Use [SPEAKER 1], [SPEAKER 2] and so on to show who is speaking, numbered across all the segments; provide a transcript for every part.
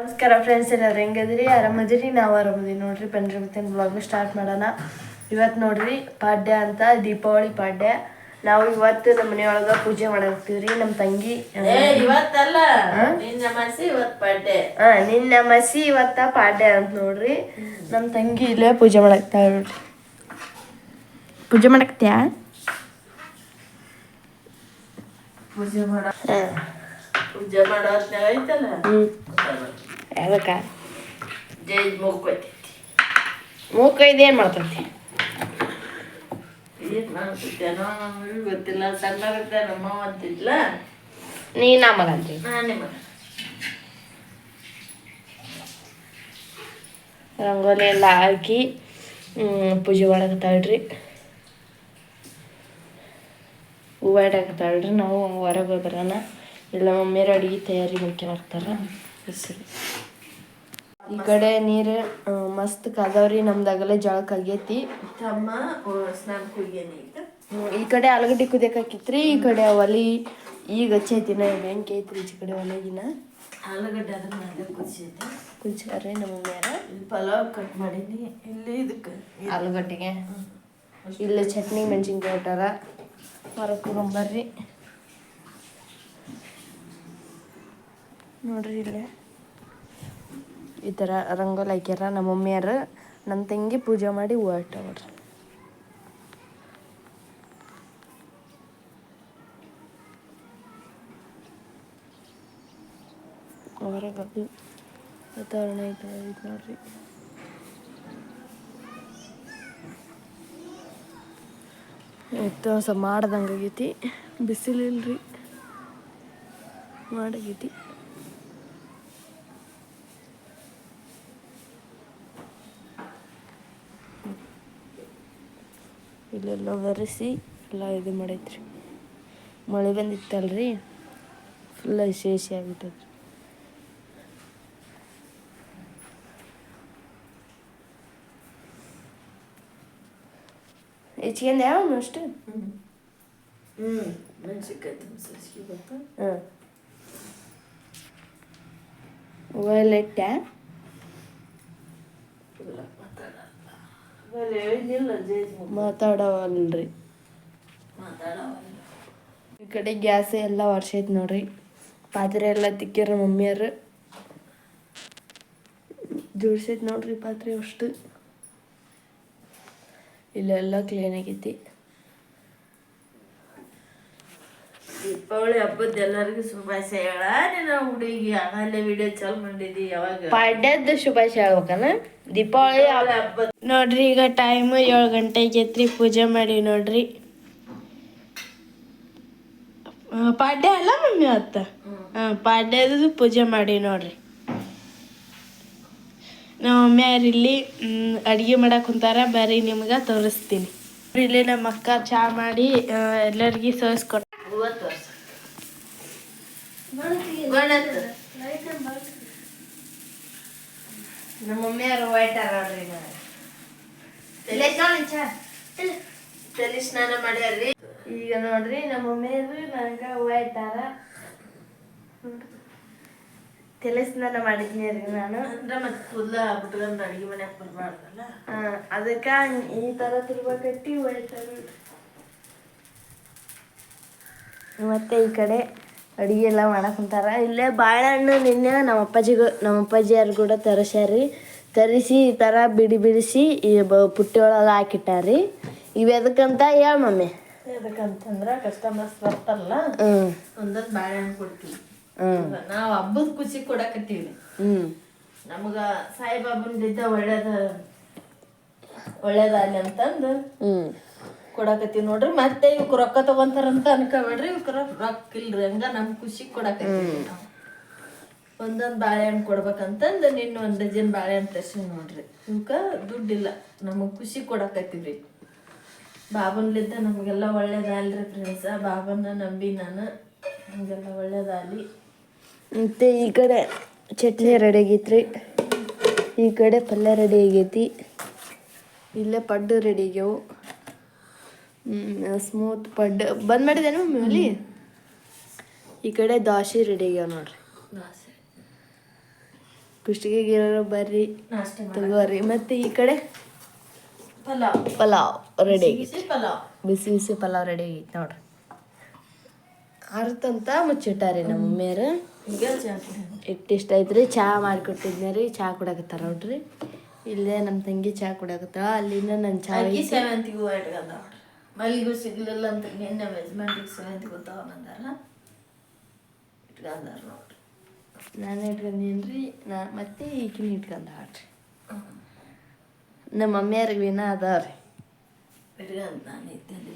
[SPEAKER 1] ನಮಸ್ಕಾರ ಫ್ರೆಂಡ್ಸ್ ಎಲ್ಲರೂ ಹೆಂಗದ್ರಿ ಆರಾಮದಿರಿ? ನಾವು ಆರಾಮದಿರಿ ನೋಡ್ರಿ ಬನ್ರಿ ಮತ್ತೆ ಬ್ಲಾಗ್ ಸ್ಟಾರ್ಟ್ ಮಾಡೋಣ. ಇವತ್ತು ನೋಡ್ರಿ ಪಾಡ್ಯ ಅಂತ ದೀಪಾವಳಿ ಪಾಡ್ಯ. ನಾವು ಇವತ್ತು ನಮ್ಮ ಮನೆಯೊಳಗ ಪೂಜೆ ಮಾಡಾಕ್ತೀವ್ರಿ ನಮ್ಮ ತಂಗಿ.
[SPEAKER 2] ಇವತ್ತಲ್ಲ? ನಿನ್ನ ಮಸಿ ಇವತ್ತು ಪಾಡ್ಯ.
[SPEAKER 1] ಹಾ ನಿನ್ನ ಮಸಿ ಇವತ್ತ ಪಾಡ್ಯ ಅಂತ ನೋಡ್ರಿ. ನಮ್ಮ ತಂಗಿ ಇಲ್ಲೇ ಪೂಜೆ ಮಾಡಾಕ್ತಾ ನೋಡ್ರಿ. ಪೂಜೆ ಮಾಡಾಕ್ತ್ಯಾ?
[SPEAKER 2] ಪೂಜೆ ಮಾಡೋ ಪೂಜೆ ಮಾಡೋ ಐತಲ್ಲ? ಮುಗ್ಬೇಕೈತಿ
[SPEAKER 1] ಮೂಕ ಇದೇನು ಮಾಡ್ತೈತಿ?
[SPEAKER 2] ಗೊತ್ತಿಲ್ಲ. ಸಣ್ಣದ ನಮ್ಮ ಅಂತಿದ್ಲ.
[SPEAKER 1] ನೀ ನಮ್ಮ ಮಗ ರಂಗೋಲಿ ಎಲ್ಲ ಹಾಕಿ ಪೂಜೆ ಮಾಡಕತ್ತಾಳ್ರಿ ಹೂವು ಇಡಕತ್ತಾಳ್ರಿ ನಾವು ಹೊರಗೆ ಬರೋಣ. ಇಲ್ಲ ಮಮ್ಮಿಯರು ಅಡುಗೆ ತಯಾರಿ ಮಾಡ್ಕೊಳಕ್ತಾರ ಬಿಸಿಲು ಈ ಕಡೆ ನೀರು ಮಸ್ತ್ ಕಾದವ್ರಿ ನಮ್ದಾಗಲೇ ಜಳಕ ಆಗೈತಿ.
[SPEAKER 2] ತಮ್ಮ ಸ್ನಾನ ಕುಯ್ಯೇನಿ ಈಗ
[SPEAKER 1] ಈ ಕಡೆ ಆಲೂಗಡ್ಡೆ ಕುದಿಯಕಾಕಿತ್ರಿ ಈ ಕಡೆ ಒಲಿ ಈಗ ಹಚ್ಚೈತಿನ ಬೆಂಕಿ ಐತ್ರಿ ಈ ಕಡೆ ಒಲೆಗಿನ
[SPEAKER 2] ಆಲೂಗಡ್ಡೆ ಅದನ್ನ ಮೇಲೆ ಕುದಿಸೈತೆ
[SPEAKER 1] ಕುದಿಸ್ಯಾರ್ರಿ ನಮ್ಮ
[SPEAKER 2] ಇಲ್ಲಿ ಪಲಾವ್ ಕಟ್ ಮಾಡೀನಿ ಇಲ್ಲಿ ಇದಕ್ಕೆ.
[SPEAKER 1] ಆಲೂಗಡ್ಡೆಗೆ? ಇಲ್ಲಿ ಚಟ್ನಿ ಮೆಣಸಿನ್ಕಾಯಿ ಇಟ್ಟಾರ ಹೊರಗೆ ತಗೊಂಬರ್ರಿ. ನೋಡ್ರಿ ಇಲ್ಲೇ. ಈ ಥರ ರಂಗೋಲಿ ಹಾಕ್ಯಾರ ನಮ್ಮ ಮಮ್ಮಿಯಾರು. ನಮ್ಮ ತಂಗಿ ಪೂಜೆ ಮಾಡಿ ಹೂವು ಇಟ್ಟವ್ರಿ ಹೊರಗೆ ವಾತಾವರಣ ಐತೆ ಐತೆ ನೋಡ್ರಿ. ಇತ್ತು ಸ್ವಲ್ಪ ಮಾಡ್ದಂಗೆ ಆಗೈತಿ ಬಿಸಿಲಿಲ್ರಿ. ಮಾಡಾಗೈತಿ. ಇಲ್ಲೆಲ್ಲ ಒರೆಸಿ ಎಲ್ಲ ಇದು ಮಾಡೈತ್ರಿ. ಮಳೆ ಬಂದಿತ್ತಲ್ರಿ ಫುಲ್ ಶೇಷಿ ಆಗಿಬಿಟ್ಟದ್ರಿ ಹೆಚ್ಚಿಗೆ ಯಾವ ಅಷ್ಟು?
[SPEAKER 2] ಹ್ಞೂ
[SPEAKER 1] ಹಾಂ ಹೂವು ಮಾತಾಡವಲ್ರಿ. ಈ ಕಡೆ ಗ್ಯಾಸ್ ಎಲ್ಲ ವರ್ಷ ಐತಿ ನೋಡ್ರಿ. ಪಾತ್ರೆ ಎಲ್ಲ ತಿಕ್ಕ್ಯಾರ ಮಮ್ಮಿಯರು ಜೋಡ್ಸೈತೆ ನೋಡ್ರಿ ಪಾತ್ರೆ ಅಷ್ಟು. ಇಲ್ಲೆಲ್ಲ ಕ್ಲೀನ್ ಆಗೈತಿ.
[SPEAKER 2] ದೀಪಾವಳಿ ಹಬ್ಬದ ಎಲ್ಲರಿಗೂ ಶುಭಾಶಯ ನೀನು ಹುಡುಗಿ ಆಮೇಲೆ ವಿಡಿಯೋ ಚಾಲು ಮಾಡಿದಿ ಯಾವಾಗ?
[SPEAKER 1] ಪಾಡ್ಯದ ಶುಭಾಶಯ ಹೇಳ್ಬೇಕನ? ದೀಪಾವಳಿ
[SPEAKER 2] ಹಬ್ಬದ
[SPEAKER 1] ನೋಡ್ರಿ ಈಗ ಟೈಮ್ ಏಳು ಗಂಟೆಗೆ ಪೂಜೆ ಮಾಡಿ ನೋಡ್ರಿ. ಪಾಡ್ಯ ಅಲ್ಲ ಮಮ್ಮಿ ಅತ್ತ ಹಾಂ ಪಾಡ್ಯದ ಪೂಜೆ ಮಾಡಿ ನೋಡ್ರಿ. ನಮ್ಮ ಮಮ್ಮಿ ಇಲ್ಲಿ ಅಡುಗೆ ಮಾಡಕ್ಕೆ ಕುಂತಾರ. ಬರೀ ನಿಮ್ಗೆ ತೋರಿಸ್ತೀನಿ. ಇಲ್ಲಿ ನಮ್ಮ ಅಕ್ಕ ಚಾ ಮಾಡಿ ಎಲ್ಲರಿಗೆ ಸೋಸ್ಕೊಟ್ಟು
[SPEAKER 2] ಮೂವತ್ತು ವರ್ಷ. ಗಣತ
[SPEAKER 1] ನಮ್ಮ ಮಮ್ಮಿಯವರು ಹೊಯ್ಟಾರ ನೋಡ್ರಿ
[SPEAKER 2] ತಲೆ ಸ್ನಾನ ಮಾಡ್ಯಾರ್ರಿ.
[SPEAKER 1] ಈಗ ನೋಡ್ರಿ ನಮ್ಮ ಮಮ್ಮಿಯವರು ನನಗೆ ವೈಟರ ತಲೆ ಸ್ನಾನ ಮಾಡಿದ್ನಿ ರೀ ನಾನು.
[SPEAKER 2] ಅಂದ್ರೆ ಮತ್ತೆ ಕೂದಲ ಬಿಟ್ಕೊಂಡು ಅಡಿಗೆ ಮನ್ಯಾಗ ಬರಬಾರ್ದಲ್ಲ?
[SPEAKER 1] ಅದಕ್ಕೆ ಈ ಥರ ತಿರ್ಬೇಕಟ್ಟಿ ಇಟ್ಟಾರ ಮತ್ತೆ ಈ ಕಡೆ ಅಡುಗೆ ಎಲ್ಲ ಮಾಡಕ್ಕೆ ಕುಂತಾರ ಇಲ್ಲೇ ಬಾಳೆಹಣ್ಣು ನಿನ್ನೆ ನಮ್ಮ ಅಪ್ಪಾಜಿಗೂ ನಮ್ಮ ಅಪ್ಪಾಜಿಯವ್ರು ಕೂಡ ತರಿಸ್ಯಾರಿ ತರಿಸಿ ಈ ಥರ ಬಿಡಿ ಬಿಡಿಸಿ ಈ ಬ ಪುಟ್ಟಿ ಒಳಗೆ ಹಾಕಿಟ್ಟಾರಿ ಇವು ಎದಕ್ಕಂತ ಹೇಳ ಮಮ್ಮಿ.
[SPEAKER 2] ಎದಕ್ಕಂತಂದ್ರೆ ಕಸ್ಟಮರ್ಸ್ ಬರ್ತಾರಲ್ಲ
[SPEAKER 1] ಹ್ಞೂ
[SPEAKER 2] ಒಂದೊಂದು ಬಾಳೆಹಣ್ಣು ಕೊಡ್ತೀವಿ.
[SPEAKER 1] ಹ್ಞೂ
[SPEAKER 2] ನಾವು ಹಬ್ಬದ ಖುಷಿ ಕೊಡಕತ್ತೀವಿ
[SPEAKER 1] ಹ್ಞೂ
[SPEAKER 2] ನಮಗ ಸಾಯಿಬಾಬಂದಿದ್ದ ಒಳ್ಳೇದ ಒಳ್ಳೇದಾಗ್ಲಿ ಅಂತಂದು
[SPEAKER 1] ಹ್ಞೂ
[SPEAKER 2] ಕೊಡಕತ್ತೀವಿ ನೋಡ್ರಿ. ಮತ್ತೆ ಇವಕ್ ರೊಕ್ಕ ತಗೊಂತಾರಂತ ಅನ್ಕೋಬೇಡ್ರಿ. ಇವಕ್ ರೊಕ್ಕ ಇಲ್ರಿ. ಹಂಗ ನಮ್ ಖುಷಿ ಕೊಡಕತ್ತೀವಿ ನಾವು. ಒಂದೊಂದ್ ಬಾಳೆಹಣ್ಣು ಕೊಡ್ಬೇಕಂತಂದ್ ನಿನ್ನ ಒಂದ್ ಡಜನ್ ಬಾಳೆಹಣ್ಣು ತರ್ಸಿ ನೋಡ್ರಿ. ಇವಕ್ಕ ದುಡ್ಡಿಲ್ಲ. ನಮಗ್ ಖುಷಿ ಕೊಡಾಕತ್ತೀವ್ರಿ. ಬಾಬನ್ಲಿದ್ದ ನಮಗೆಲ್ಲ ಒಳ್ಳೇದಾಲ್ರಿ ಫ್ರೆಂಡ್ಸ ಬಾಬನ್ನ ನಂಬಿ ನಾನು. ನಮಗೆಲ್ಲ ಒಳ್ಳೇದಾಗಲಿ
[SPEAKER 1] ಮತ್ತು ಈ ಕಡೆ ಚಟ್ನಿ ರೆಡಿ ಆಗೈತ್ರಿ. ಈ ಕಡೆ ಪಲ್ಯ ರೆಡಿ ಆಗೈತಿ. ಇಲ್ಲೇ ಪಡ್ಡು ರೆಡಿ ಆಗ್ಯಾವು. ಸ್ಮೂತ್ ಪಡ್ಡು ಬಂದ್ ಮಾಡಿದೇನು ಮಮ್ಮಿ ಅಲ್ಲಿ ಈ ಕಡೆ ದೋಸೆ ರೆಡಿ ಆಗ್ಯಾವ ನೋಡ್ರಿ.
[SPEAKER 2] ದೋಸೆ
[SPEAKER 1] ಕುಷ್ಟಿಗೆಗಿರೋ ಬರ್ರಿ ತಗೋರಿ. ಮತ್ತೆ ಈ ಕಡೆ?
[SPEAKER 2] ಪಲಾವ್.
[SPEAKER 1] ಪಲಾವ್ ರೆಡಿ
[SPEAKER 2] ಆಗೈತಿ. ಪಲಾವ್.
[SPEAKER 1] ಬಿಸಿ ಬಿಸಿ ಪಲಾವ್ ರೆಡಿ ಆಗೈತೆ ನೋಡ್ರಿ. ಅರ್ತಂತ ಮುಚ್ಚಿಟ್ಟಾರಿ ನಮ್ಮ ಮಮ್ಮಿಯರು ಇಟ್ಟಿಷ್ಟ ಐತ್ರಿ. ಚಹಾ ಮಾಡಿಕೊಟ್ಟಿದ್ನಿ ರೀ. ಚಹಾ ಕುಡಕತ್ತಾರ ನೋಡ್ರಿ. ಇಲ್ಲೇ ನಮ್ಮ ತಂಗಿ ಚಹಾ ಕುಡಕತ್ತಾಳ ಅಲ್ಲಿಂದ ನನ್ನ ಚಹಾ
[SPEAKER 2] ಮಲ್ಲಿಗೂ ಸಿಗ್ಲಿಲ್ಲ ಅಂತ ನಿನ್ನೆ ಮೆಜ್ಮೆಂಟಿಗೆ ಸಿಗಂತ ಗೊತ್ತಾಗ ಬಂದಾರ. ಇಟ್ಕೊಂಡಾರ ನೋಡ್ರಿ.
[SPEAKER 1] ನಾನು ಇಟ್ಕೊಂಡೀನಿ ರೀ ನಾ ಮತ್ತೆ ಈಗಿನ ಇಟ್ಕೊಂಡಾಳ್ರಿ. ನಮ್ಮ ಮಮ್ಮಿಯರಿಗೆ ವಿನ ಅದಾವ್ರಿ
[SPEAKER 2] ಇಟ್ಕೊಂಡ್ ನಾನು ಇದ್ದೇನೆ.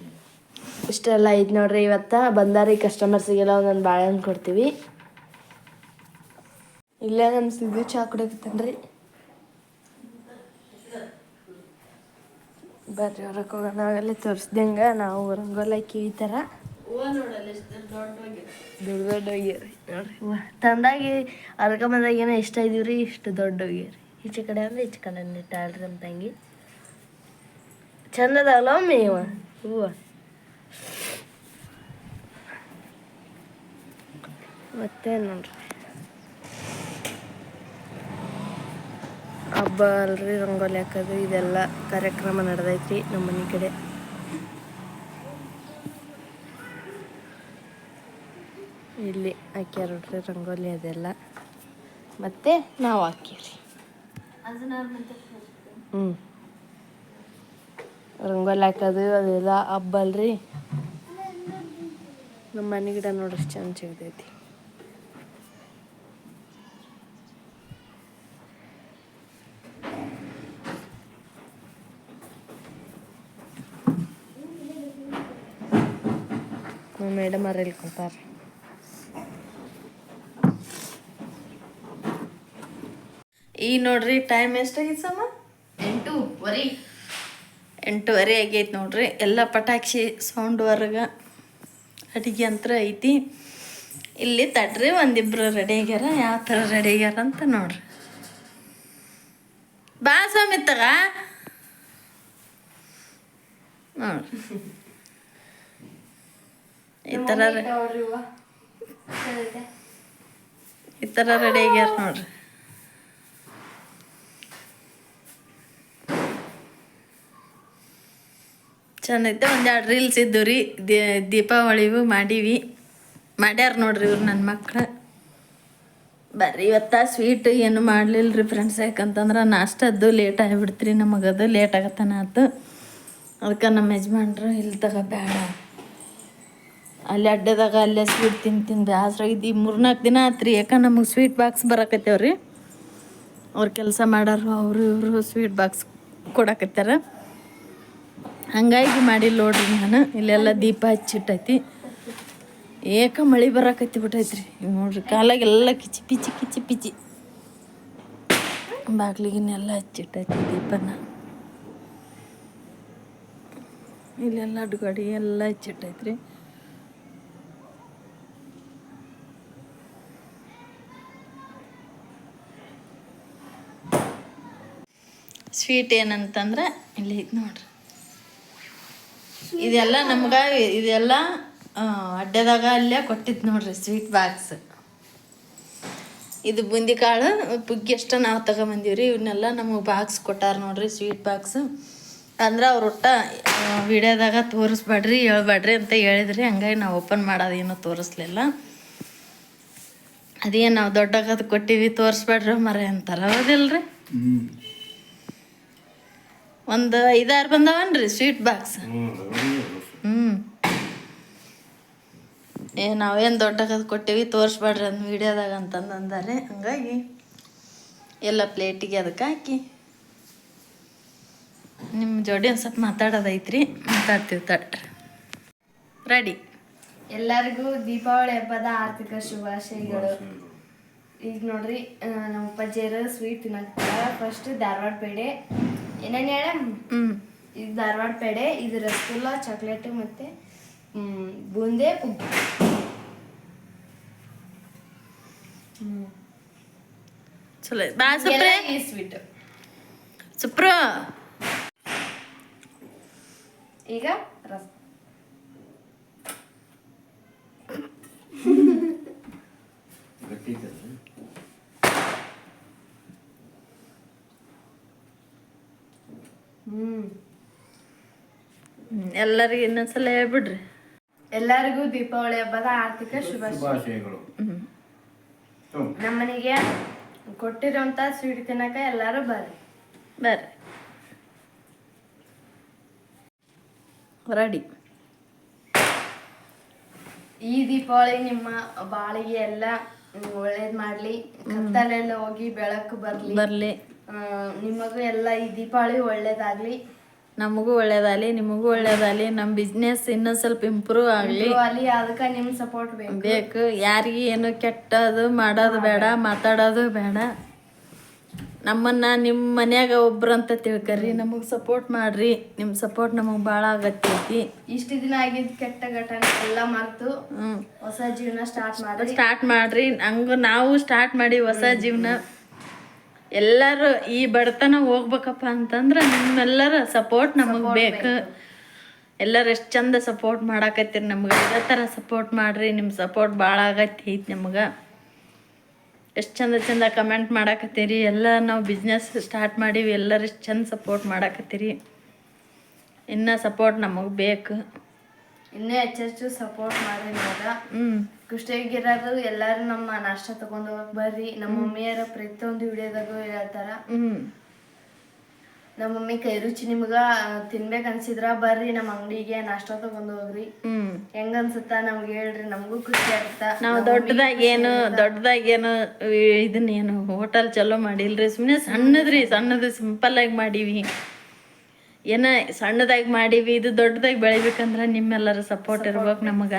[SPEAKER 1] ಇಷ್ಟೆಲ್ಲ ಐತೆ ನೋಡ್ರಿ ಇವತ್ತ ಬಂದಾರಿ ಕಸ್ಟಮರ್ಸಿಗೆಲ್ಲ ಒಂದೊಂದು ಬಾಳೆಹಣ್ಣು ಕೊಡ್ತೀವಿ. ಇಲ್ಲೇ ನಮ್ಮ ಸಿದ್ದು ಚಾ ಕುಡಿಯಕತ್ತನ್ರಿ. ಬರ್ರಿ ಹೊರಕ್ಕೆ ಹೋಗೋಣ ಅವಾಗಲೇ ತೋರಿಸ್ದಂಗ ನಾವು ರಂಗೋಲಿ ಈ ಥರ.
[SPEAKER 2] ದೊಡ್ಡ
[SPEAKER 1] ದೊಡ್ಡ ಹೋಗ್ಯಾರಿ ನೋಡ್ರಿ ತಂದಾಗಿ ಅರ್ಕೊಂಬಂದಾಗ ಏನೋ ಇಷ್ಟ ಇದೀವ್ರಿ? ಇಷ್ಟು ದೊಡ್ಡ ಹೋಗ್ಯಾರಿ ಈಚೆ ಕಡೆ ಅಂದ್ರೆ ಈಚೆ ಕಡೆ ನಿಟ್ಟಾಳ್ರಿ ನಮ್ಮ ತಂಗಿ. ಚಂದ ಮೇವ ಒಮ್ಮೆ ಇವ? ಹೂವು. ಮತ್ತೆ ನೋಡ್ರಿ? ಹಬ್ಬ ಅಲ್ರಿ, ರಂಗೋಲಿ ಹಾಕೋದು, ಇದೆಲ್ಲ ಕಾರ್ಯಕ್ರಮ ನಡೆದೈತಿ ನಮ್ಮ ಮನೆ ಕಡೆ. ಇಲ್ಲಿ ಹಾಕ್ಯಾರ ನೋಡ್ರಿ ರಂಗೋಲಿ ಅದೆಲ್ಲ. ಮತ್ತೆ ನಾವು
[SPEAKER 2] ಮತ್ತೆ
[SPEAKER 1] ಹ್ಞೂ ರಂಗೋಲಿ ಹಾಕೋದು ಅದೆಲ್ಲ ಹಬ್ಬ ಅಲ್ರಿ. ನಮ್ಮ ಮನೆ ಗಿಡ ನೋಡ್ರಿ ಚಂದ ಸಿಗ್ತೈತಿ. ಮೇಡಮ್ ಅವ್ರು ಇಲ್ಲಿ ಕುಂತಾರೆ
[SPEAKER 2] ಈಗ ನೋಡ್ರಿ ಟೈಮ್ ಎಷ್ಟಾಗಿತ್ತು ಸಮ?
[SPEAKER 1] ಎಂಟೂವರೆ.
[SPEAKER 2] ಎಂಟೂವರೆ ಆಗೈತೆ ನೋಡ್ರಿ. ಎಲ್ಲ ಪಟಾಕ್ಷಿ ಸೌಂಡ್ ಹೊರಗೆ ಅಡಿಗೆ ಅಂತ ಐತಿ. ಇಲ್ಲಿ ತಡ್ರಿ ಒಂದಿಬ್ರು ರೆಡಿ ಆಗ್ಯಾರ. ಯಾವ ಥರ ರೆಡಿ ಆಗ್ಯಾರ ಅಂತ ನೋಡ್ರಿ. ಬಾ ಸಮಿತಗ ನೋಡ್ರಿ. ಈ ಥರ ಈ ಥರ ರೆಡಿ ಆಗ್ಯಾರ ನೋಡ್ರಿ. ಒಂದೆರಡು ರೀಲ್ಸ್ ಇದ್ದು ರೀ. ದೀಪಾವಳಿಗೂ ಮಾಡೀವಿ. ಮಾಡ್ಯಾರ ನೋಡ್ರಿ ಇವ್ರು ನನ್ನ ಮಕ್ಳು. ಬರ್ರಿ ಇವತ್ತ ಸ್ವೀಟ್ ಏನು ಮಾಡಲಿಲ್ಲ ರೀ ಫ್ರೆಂಡ್ಸ್ ಯಾಕಂತಂದ್ರೆ ನಾಷ್ಟದ್ದು ಲೇಟ್ ಆಗಿಬಿಡ್ತ್ರಿ ನಮಗದು ಲೇಟ್ ಆಗತ್ತನ ಆತು. ಅದಕ್ಕೆ ನಮ್ಮ ಯಜಮಾನ್ರು, ಇಲ್ಲಿ ತಗ, ಬೇಡ. ಅಲ್ಲಿ ಅಡ್ಡದಾಗ ಅಲ್ಲೇ ಸ್ವೀಟ್ ತಿಂದು ತಿಂದು ಬ್ಯಾಸ್ರಾಗಿದ್ದು ಈ ಮೂರ್ನಾಲ್ಕು ದಿನ ಆತ್ರಿ. ಯಾಕೆ ನಮಗೆ ಸ್ವೀಟ್ ಬಾಕ್ಸ್ ಬರಕತ್ತೇವ್ರಿ. ಅವ್ರು ಕೆಲಸ ಮಾಡಾರು, ಅವರು ಇವರು ಸ್ವೀಟ್ ಬಾಕ್ಸ್ ಕೊಡಕತ್ತಾರ. ಹಂಗಾಗಿ ಮಾಡಿಲ್ಲ ನೋಡ್ರಿ ನಾನು. ಇಲ್ಲೆಲ್ಲ ದೀಪ ಹಚ್ಚಿಟ್ಟೈತಿ. ಏಕ ಮಳೆ ಬರಕತ್ತಿ ಬಿಟ್ಟೈತ್ರಿ. ನೋಡ್ರಿ ಕಾಲಾಗೆಲ್ಲ ಕಿಚಿ ಪಿಚಿ ಕಿಚಿ ಪಿಚಿ. ಬಾಗ್ಲಿಗಿನ್ನೆಲ್ಲ ಹಚ್ಚಿಟ್ಟೈತಿ ದೀಪನ. ಇಲ್ಲೆಲ್ಲ ಅಡುಗಡಿ ಎಲ್ಲ ಹಚ್ಚಿಟ್ಟೈತ್ರಿ. ಸ್ವೀಟ್ ಏನಂತಂದ್ರೆ ಇಲ್ಲಿ ನೋಡ್ರಿ. ಇದೆಲ್ಲ ನಮ್ಗೆ ಇದೆಲ್ಲ ಅಡ್ಡದಾಗ ಅಲ್ಲೇ ಕೊಟ್ಟಿದ್ದು ನೋಡ್ರಿ ಸ್ವೀಟ್ ಬಾಕ್ಸ್. ಇದು ಬುಂದಿ ಕಾಳು ಪುಗ್ಗಿ ಅಷ್ಟು ನಾವು ತಗೊಂಬಂದೀವ್ರಿ. ಇವನ್ನೆಲ್ಲ ನಮಗೆ ಬಾಕ್ಸ್ ಕೊಟ್ಟಾರ ನೋಡ್ರಿ ಸ್ವೀಟ್ ಬಾಕ್ಸ್. ಅಂದ್ರೆ ಅವ್ರ ಒಟ್ಟ ವಿಡಿಯೋದಾಗ ತೋರಿಸ್ಬೇಡ್ರಿ, ಹೇಳ್ಬೇಡ್ರಿ ಅಂತ ಹೇಳಿದ್ರಿ. ಹಂಗಾಗಿ ನಾವು ಓಪನ್ ಮಾಡೋದೇನು ತೋರಿಸ್ಲಿಲ್ಲ. ಅದೇನು ನಾವು ದೊಡ್ಡಗದು ಕೊಟ್ಟಿವಿ, ತೋರಿಸ್ಬೇಡ್ರಿ ಮರೆ ಅಂತಾರ. ಹೌದಿಲ್ರಿ? ಒಂದು ಐದಾರು ಬಂದವನ್ರಿ? ಸ್ವೀಟ್ ಬಾಕ್ಸ್ ಹ್ಞೂ ಏ ನಾವೇನು ದೊಡ್ಡಗದು ಕೊಟ್ಟಿವಿ ತೋರಿಸ್ಬೇಡ್ರಿ ಅಂದ್ ವಿಡಿಯೋದಾಗ ಅಂತಂದು ಅಂದಾರೆ ಹಂಗಾಗಿ ಎಲ್ಲ ಪ್ಲೇಟಿಗೆ ಅದಕ್ಕೆ ಹಾಕಿ. ನಿಮ್ಮ ಜೋಡಿ ಒಂದು ಸ್ವಲ್ಪ ಮಾತಾಡೋದೈತ್ರಿ ಮಾತಾಡ್ತೀವಿ ತಡ್ರಿ. ರೆಡಿ.
[SPEAKER 1] ಎಲ್ಲರಿಗೂ ದೀಪಾವಳಿ ಹಬ್ಬದ ಆರ್ಥಿಕ ಶುಭಾಶಯಗಳು. ಈಗ ನೋಡ್ರಿ ನಮ್ಮ ಅಪ್ಪಾಜಿಯರು ಸ್ವೀಟ್ ತಿನ್ನಕ್ಕೆ ಫಸ್ಟ್ ಧಾರವಾಡ ಪೇಡೆ. ಏನೇನು ಹೇಳ? ಇದು ಧಾರವಾಡ ಪೇಡೆ ಇದು ರಸಗುಲ್ಲ ಚಾಕ್ಲೇಟ್ ಮತ್ತೆ ಬೂಂದೆ ಪುಗ್ಗಿ
[SPEAKER 2] ಚಲೋ. ಬಾ ಸುಪ್ರೆ.
[SPEAKER 1] ಈ ಸ್ವೀಟ್.
[SPEAKER 2] ಸುಪ್ರ.
[SPEAKER 1] ಈಗ ರಸ.
[SPEAKER 2] ಎಲ್ಲರಿಗೂ ಇನ್ನೊಂದ್ಸಲ ಹೇಳ್ಬಿಡ್ರಿ.
[SPEAKER 1] ಎಲ್ಲರಿಗೂ ದೀಪಾವಳಿ ಹಬ್ಬದ ಆರ್ಥಿಕ ಶುಭಾಶಯ
[SPEAKER 3] ಶುಭಾಶಯಗಳು.
[SPEAKER 1] ನಮ್ಮನೆಗೆ ಕೊಟ್ಟಿರೋಂಥ ಸ್ವೀಟ್ ತಿನ್ನಕ ಎಲ್ಲರೂ ಬರ್ರಿ.
[SPEAKER 2] ಬರ್ರಿ. ರೆಡಿ.
[SPEAKER 1] ಈ ದೀಪಾವಳಿ ನಿಮ್ಮ ಬಾಳಿಗೆ ಎಲ್ಲ ಒಳ್ಳೇದ್ ಮಾಡ್ಲಿ. ಕತ್ತಲೆಲ್ಲ ಹೋಗಿ ಬೆಳಕು ಬರ್ಲಿ.
[SPEAKER 2] ಬರ್ಲಿ.
[SPEAKER 1] ನಿಮಗೂ ಎಲ್ಲ ಈ ದೀಪಾವಳಿ ಒಳ್ಳೇದಾಗ್ಲಿ.
[SPEAKER 2] ನಮಗೂ ಒಳ್ಳೇದಾಗಲಿ ನಿಮಗೂ ಒಳ್ಳೇದಾಗಲಿ ನಮ್ಮ ಬಿಸ್ನೆಸ್ ಇನ್ನೊಂದು ಸ್ವಲ್ಪ ಇಂಪ್ರೂವ್ ಆಗಲಿ.
[SPEAKER 1] ಅಲ್ಲಿ ಅದಕ್ಕೆ ನಿಮ್ಮ ಸಪೋರ್ಟ್ ಬೇಕು.
[SPEAKER 2] ಬೇಕು. ಯಾರಿಗೆ ಏನು ಕೆಟ್ಟದು ಮಾಡೋದು ಬೇಡ ಮಾತಾಡೋದು ಬೇಡ. ನಮ್ಮನ್ನ ನಿಮ್ಮ ಮನ್ಯಾಗ ಒಬ್ರು ಅಂತ ತಿಳ್ಕರಿ ನಮಗೆ ಸಪೋರ್ಟ್ ಮಾಡ್ರಿ. ನಿಮ್ಮ ಸಪೋರ್ಟ್ ನಮಗೆ ಭಾಳ ಆಗತ್ತೈತಿ.
[SPEAKER 1] ಇಷ್ಟು ದಿನ ಆಗಿದ್ದು ಕೆಟ್ಟ ಘಟನೆ ಎಲ್ಲ ಮರ್ತು ಹೊಸ ಜೀವನ ಸ್ಟಾರ್ಟ್ ಮಾಡಿ
[SPEAKER 2] ಸ್ಟಾರ್ಟ್ ಮಾಡ್ರಿ. ಹಂಗ ನಾವು ಸ್ಟಾರ್ಟ್ ಮಾಡಿ ಹೊಸ ಜೀವನ ಎಲ್ಲರೂ ಈ ಬಡತನ ಹೋಗ್ಬೇಕಪ್ಪ ಅಂತಂದ್ರೆ ನಿಮ್ಮೆಲ್ಲರ ಸಪೋರ್ಟ್ ನಮಗೆ ಬೇಕು. ಎಲ್ಲರೂ ಎಷ್ಟು ಚಂದ ಸಪೋರ್ಟ್ ಮಾಡಾಕತ್ತೀರಿ ನಮ್ಗೆ? ಇದೇ ಥರ ಸಪೋರ್ಟ್ ಮಾಡ್ರಿ ನಿಮ್ಮ ಸಪೋರ್ಟ್ ಭಾಳ ಆಗತ್ತೈತಿ ನಮ್ಗೆ. ಎಷ್ಟು ಚಂದ ಚಂದ ಕಮೆಂಟ್ ಮಾಡಾಕತ್ತೀರಿ ಎಲ್ಲ ನಾವು ಬಿಸ್ನೆಸ್ ಸ್ಟಾರ್ಟ್ ಮಾಡೀವಿ ಎಲ್ಲರೂ ಎಷ್ಟು ಚಂದ ಸಪೋರ್ಟ್ ಮಾಡಾಕತ್ತೀರಿ. ಇನ್ನೂ ಸಪೋರ್ಟ್ ನಮಗೆ ಬೇಕು.
[SPEAKER 1] ಇನ್ನೂ ಹೆಚ್ಚೆಚ್ಚು ಸಪೋರ್ಟ್ ಮಾಡಿ
[SPEAKER 2] ಮಗ.
[SPEAKER 1] ಖುಷಿಯಾಗಿರೋದು ಎಲ್ಲಾರು ನಮ್ಮ ನಾಷ್ಟ ತಗೊಂಡ್ ಹೋಗಕ್ ಬರ್ರಿ. ನಮ್ಮ ಮಮ್ಮಿಯರ ಪ್ರತಿಯೊಂದು ವಿಡಿಯೋದಾಗೂ ಹೇಳ್ತಾರ. ನಮ್ಮ ಮಮ್ಮಿ ಕೈ ರುಚಿ ನಿಮ್ಗ ತಿನ್ಬೇಕ ಅನ್ಸಿದ್ರ ಬರ್ರಿ ನಮ್ಮ ಅಂಗಡಿಗೆ ನಾಷ್ಟ ತಗೊಂಡ್ ಹೋಗ್ರಿ.
[SPEAKER 2] ಹ್ಮ್.
[SPEAKER 1] ಹೆಂಗ ಅನ್ಸುತ್ತ ನಮ್ಗೆ ಹೇಳ್ರಿ ನಮಗೂ ಖುಷಿ ಆಗುತ್ತ
[SPEAKER 2] ನಾವು ದೊಡ್ಡದಾಗೇನು ಇದನ್ನ ಏನು ಹೋಟೆಲ್ ಚಲೋ ಮಾಡಿಲ್ರಿ. ಸುಮ್ಮನೆ ಸಣ್ಣದ್ರಿ ಸಣ್ಣದು ಸಿಂಪಲ್ ಆಗಿ ಮಾಡೀವಿ. ಏನ ಸಣ್ಣದಾಗಿ ಮಾಡೀವಿ ಇದು ದೊಡ್ಡದಾಗಿ ಬೆಳಿಬೇಕಂದ್ರ ನಿಮ್ಮೆಲ್ಲರ ಸಪೋರ್ಟ್ ಇರ್ಬೇಕು ನಮಗ.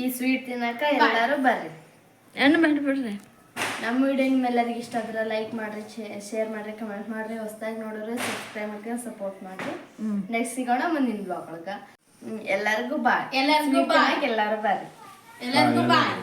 [SPEAKER 1] ಈ ಸ್ವೀಟ್ ತಿನ್ನಕ ಎಲ್ಲಾರು ಬರ್ರಿ.
[SPEAKER 2] ಏನು ಮಾಡ್ಬಿಡ್ರಿ
[SPEAKER 1] ನಮ್ಮ ವಿಡಿಯೋ ನಿಮ್ಮೆಲ್ಲರಿಗೆ ಇಷ್ಟ ಆದ್ರೆ ಲೈಕ್ ಮಾಡ್ರಿ ಶೇರ್ ಮಾಡ್ರಿ ಕಮೆಂಟ್ ಮಾಡ್ರಿ ಹೊಸದಾಗಿ ನೋಡಿದ್ರೆ ಸಬ್ಸ್ಕ್ರೈಬ್ ಮಾಡ್ಕೊಂಡು ಸಪೋರ್ಟ್ ಮಾಡ್ರಿ. ನೆಕ್ಸ್ಟ್ ಸಿಗೋಣ ಮುಂದಿನ ಬ್ಲಾಗ್ ಒಳಗ. ಹ್ಮ್, ಎಲ್ಲರಿಗೂ ಬಾಯ್. ಎಲ್ಲರಿಗೂ ಬಾಯ್. ಎಲ್ಲಾರು ಬರ್ರಿ.
[SPEAKER 2] ಎಲ್ಲರಿಗೂ ಬಾಯ್.